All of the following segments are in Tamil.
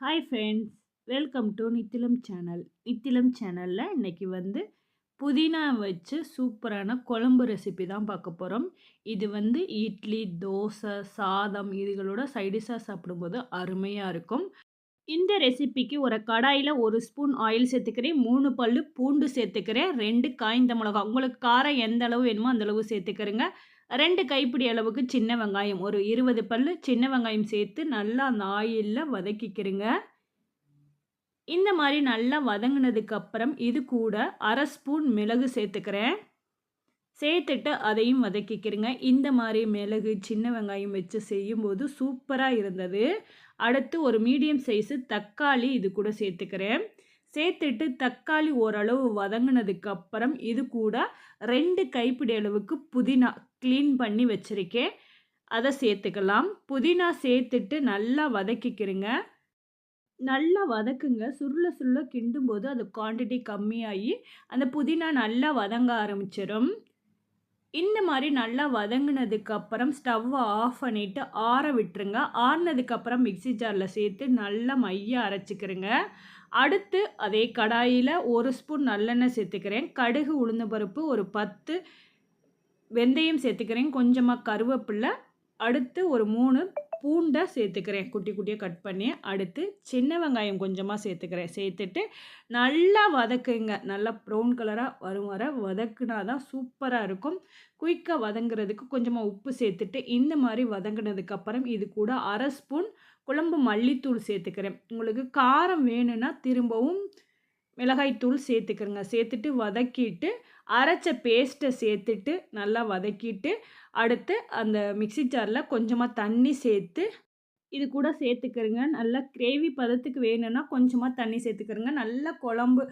Hi friends welcome to Nithilam channel Nithilam சேனலில் இன்றைக்கி வந்து புதினா வச்சு சூப்பரான குழம்பு ரெசிபி தான் பார்க்க போகிறோம் இது வந்து இட்லி தோசை சாதம் இதுகளோட சைடிஷாக சாப்பிடும்போது அருமையாக இருக்கும். இந்த ரெசிபிக்கு ஒரு கடாயில் ஒரு ஸ்பூன் ஆயில் சேர்த்துக்கிறேன் மூணு பல் பூண்டு சேர்த்துக்கிறேன் ரெண்டு காய்ந்த மிளகா உங்களுக்கு காரம் எந்த அளவு வேணுமோ அந்தளவு சேர்த்துக்கிறேங்க. ரெண்டு கைப்பிடி அளவுக்கு சின்ன வெங்காயம் ஒரு இருபது பல் சின்ன வெங்காயம் சேர்த்து நல்லா அந்த ஆயிலில் வதக்கிக்கிறேங்க. இந்த மாதிரி நல்லா வதங்கினதுக்கு அப்புறம் இது கூட அரை ஸ்பூன் மிளகு சேர்த்துக்கிறேன். சேர்த்துட்டு அதையும் வதக்கிக்கிறேங்க. இந்த மாதிரி மிளகு சின்ன வெங்காயம் வச்சு செய்யும்போது சூப்பராக இருந்தது. அடுத்து ஒரு மீடியம் சைஸு தக்காளி இது கூட சேர்த்துக்கிறேன். சேர்த்துட்டு தக்காளி ஓரளவு வதங்கினதுக்கு அப்புறம் இது கூட ரெண்டு கைப்பிடி அளவுக்கு புதினா க்ளீன் பண்ணி வச்சுருக்கேன். அதை சேர்த்துக்கலாம். புதினா சேர்த்துட்டு நல்லா வதக்கிக்கிறேங்க. நல்லா வதக்குங்க. சுருள சுருள கிண்டும் போது அது குவான்டிட்டி கம்மியாகி அந்த புதினா நல்லா வதங்க ஆரம்பிச்சிடும் இந்த மாதிரி நல்லா வதங்கினதுக்கப்புறம் ஸ்டவ்வை ஆஃப் பண்ணிவிட்டு ஆற விட்டுருங்க. ஆறினதுக்கப்புறம் மிக்சி ஜாரில் சேர்த்து நல்லா மைய அரைச்சிக்கிறேங்க. அடுத்து அதே கடாயில் ஒரு ஸ்பூன் நல்லெண்ணெய் சேர்த்துக்கிறேன். கடுகு உளுந்த பருப்பு ஒரு பத்து. வெந்தயம் சேர்த்துக்கிறேன். கொஞ்சமாக கருவேப்பில்லை. அடுத்து ஒரு மூணு பூண்டை சேர்த்துக்கிறேன். குட்டி குட்டியாக கட் பண்ணி. அடுத்து சின்ன வெங்காயம் கொஞ்சமாக சேர்த்துக்கிறேன். சேர்த்துட்டு நல்லா வதக்குங்க. நல்லா ப்ரௌன் கலராக வரும் வர வதக்குனா தான் சூப்பராக இருக்கும். குயிக்காக வதங்குறதுக்கு கொஞ்சமாக உப்பு சேர்த்துட்டு இந்த மாதிரி வதங்கினதுக்கப்புறம் இது கூட அரை ஸ்பூன் குழம்பு மல்லித்தூள் சேர்த்துக்கிறேன். உங்களுக்கு காரம் வேணும்னா திரும்பவும் மிளகாய்த்தூள் சேர்த்துக்கிறங்க. சேர்த்துட்டு வதக்கிட்டு அரைச்ச பேஸ்ட்டை சேர்த்துட்டு நல்லா வதக்கிட்டு அடுத்து அந்த மிக்சி ஜாரில் கொஞ்சமாக தண்ணி சேர்த்து இது கூட சேர்த்துக்கிறங்க. நல்லா கிரேவி பதத்துக்கு வேணும்னா கொஞ்சமாக தண்ணி சேர்த்துக்கிறங்க. நல்லா குழம்பு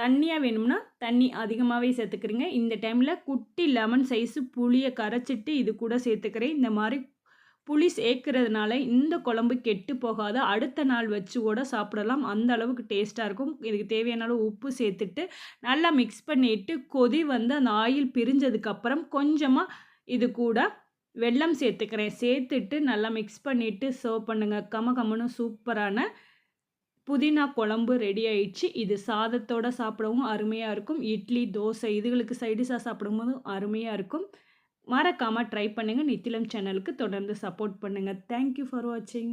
தண்ணியாக வேணும்னா தண்ணி அதிகமாகவே சேர்த்துக்கிறீங்க. இந்த டைமில் குட்டி லெமன் சைஸு புளியை கரைச்சிட்டு இது கூட சேர்த்துக்கிறேன். இந்த மாதிரி புளி சேர்க்கறதுனால இந்த குழம்பு கெட்டு போகாத. அடுத்த நாள் வச்சு கூட சாப்பிடலாம். அந்த அளவுக்கு டேஸ்ட்டாக இருக்கும். இதுக்கு தேவையான அளவு உப்பு சேர்த்துட்டு நல்லா மிக்ஸ் பண்ணிவிட்டு கொதி வந்து அந்த ஆயில் பிரிஞ்சதுக்கப்புறம் கொஞ்சமாக இது கூட வெல்லம் சேர்த்துக்கிறேன். சேர்த்துட்டு நல்லா மிக்ஸ் பண்ணிவிட்டு சர்வ் பண்ணுங்கள் கம கமனு சூப்பரான புதினா குழம்பு ரெடி ஆயிடுச்சு. இது சாதத்தோடு சாப்பிடவும் அருமையாக இருக்கும். இட்லி தோசை இதுகளுக்கு சைடிஷாக சாப்பிடும்போதும் அருமையாக இருக்கும். மறக்காமல் ட்ரை பண்ணுங்கள் நித்திலம் சேனலுக்கு தொடர்ந்து சப்போர்ட் பண்ணுங்கள் தேங்க்யூ ஃபார் வாட்சிங்